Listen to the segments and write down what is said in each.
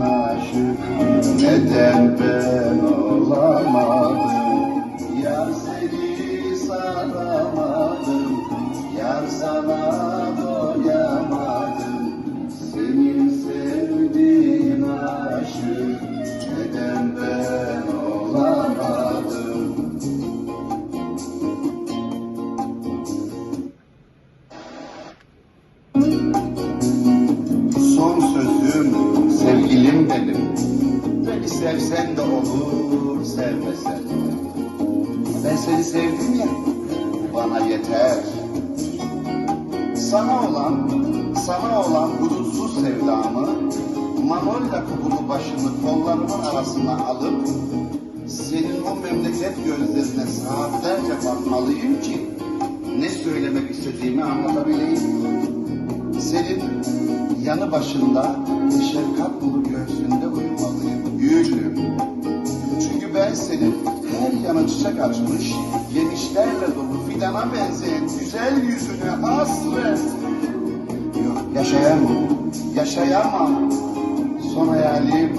aşık Neden ben olamadım benim Beni sevsen de olur sevmesen. Ben seni sevdim ya bana yeter. Sana olan sana olan hudutsuz sevdamı Manolya kokulu başımı kollarımın arasına alıp Senin o memleket gözlerine saatlerce bakmalıyım ki Ne söylemek istediğimi anlatabileyim senin yanı başında şefkat dolu göğsünde uyumalıyım gülüm. Çünkü ben senin her yana çiçek açmış, yemişlerle dolu fidana benzeyen güzel yüzüne hasret. Yaşayamam, yaşayamam. Son hayalim,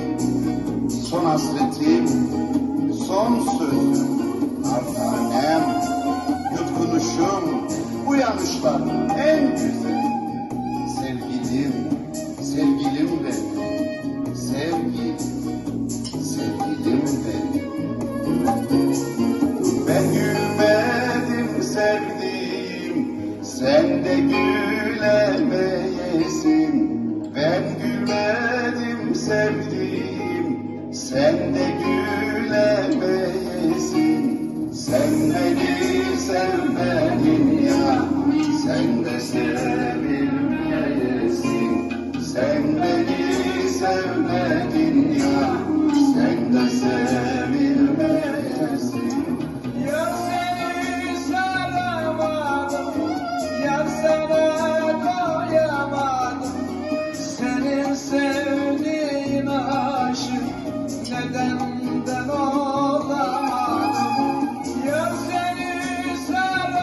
son hasretim, son sözüm. Artanem, yutkunuşum, uyanışlar sen de gülemeyesin. Ben gülmedim sevdiğim, sen de gülemeyesin. Sen beni sevmedin ya, sen de sevilmeyesin. Sen